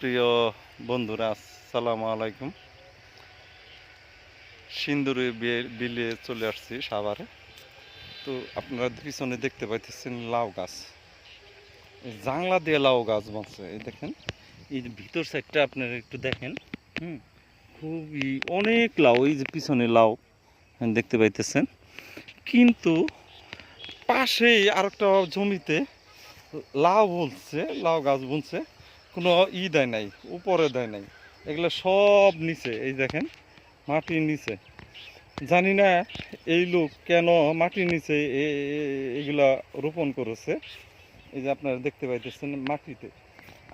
প্রিয় বন্ধুরা, আসসালামু আলাইকুম। সিন্দুরে বিলে চলে আসছি সাভারে। তো আপনারা পিছনে দেখতে পাইতেছেন লাউ গাছ। জাংলা দিয়ে লাউ গাছ বলছে, এই দেখেন। এই যে ভিতর সাইডটা আপনারা একটু দেখেন। হুম, খুবই অনেক লাউ, এই যে পিছনে লাউ দেখতে পাইতেছেন। কিন্তু পাশেই আরেকটা জমিতে লাউ বলছে, লাউ গাছ বলছে। কোনো ই দেয় নাই, উপরে দেয় নাই। এগুলো সব নিচে, এই দেখেন, মাটির নিচে। জানি না এই লোক কেন মাটির নিচে এগুলা রোপণ করেছে। এই যে আপনারা দেখতে পাইতেছেন মাটিতে।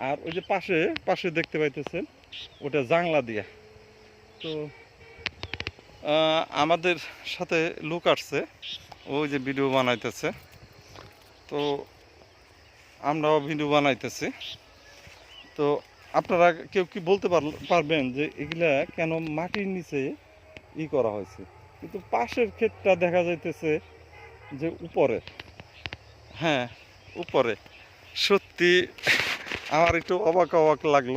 আর ওই যে পাশে পাশে দেখতে পাইতেছেন, ওটা জাংলা দিয়া। তো আমাদের সাথে লোক আসছে ওই যে ভিডিও বানাইতেছে। তো, আমরাও ভিডিও বানাইতেছি। তো আপনারা কেউ কি বলতে পার- পারবেন যে এগুলা কেন মাটির নিচে ই করা হয়েছে? কিন্তু পাশের ক্ষেতটা দেখা যাইতেছে যে উপরে। হ্যাঁ উপরে। সত্যি আমার একটু অবাক অবাক লাগল।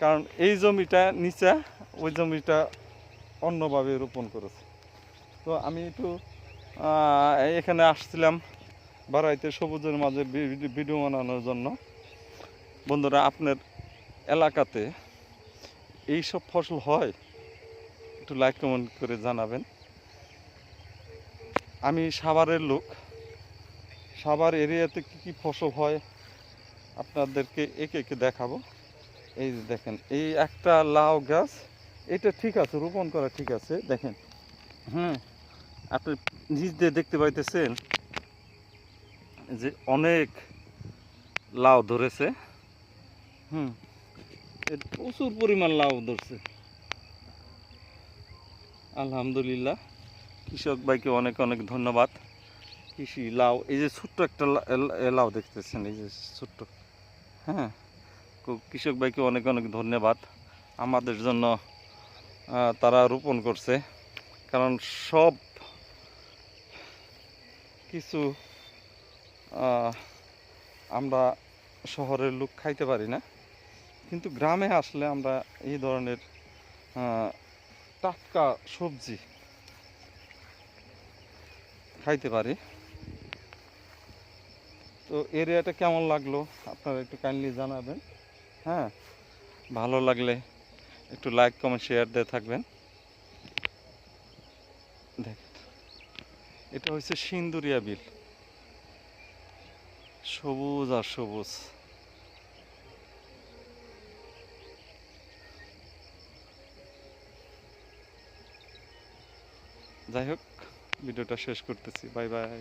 কারণ এই জমিটা নিচা, ওই জমিটা অন্যভাবে রোপণ করেছে। তো আমি একটু এখানে আসছিলাম বাড়াইতে সবুজের মাঝে ভিডিও বানানোর জন্য। বন্ধুরা, আপনার এলাকাতে এই সব ফসল হয়? একটু লাইক কমেন্ট করে জানাবেন। আমি সাভারের লোক। সাভার এরিয়াতে কি কি ফসল হয়? আপনাদেরকে একে একে দেখাবো। এই যে দেখেন, এই একটা লাউ গাছ, এটা ঠিক আছে, রোপণ করা ঠিক আছে, দেখেন। হুম, আপনি নিজ দিয়ে দেখতে পাইতেছেন যে অনেক লাউ ধরেছে। হুম। প্রচুর পরিমাণ লাউ ধরছে। আলহামদুলিল্লাহ। কৃষক ভাইকে অনেক অনেক ধন্যবাদ। কৃষি লাউ, এই যে ছোট্ট একটা লাউ দেখতেছেন, এই যে ছোট্ট। হ্যাঁ কৃষক ভাইকে অনেক অনেক ধন্যবাদ। আমাদের জন্য তারা রোপণ করছে। কারণ সব কিছু আমরা শহরের লোক খাইতে পারি না। কিন্তু গ্রামে আসলে আমরা এই ধরনের টাটকা সবজি খাইতে পারি। তো এরিয়াটা কেমন লাগল? আপনারা একটু কাইন্ডলি জানাবেন। হ্যাঁ ভালো লাগলে একটু লাইক কমেন্ট শেয়ার দিয়ে থাকবেন। দেখ, এটা হচ্ছে সিন্দুরিয়া বিল। সবুজ আর সবুজ। যাই হোক ভিডিওটা শেষ করতেছি। Bye bye.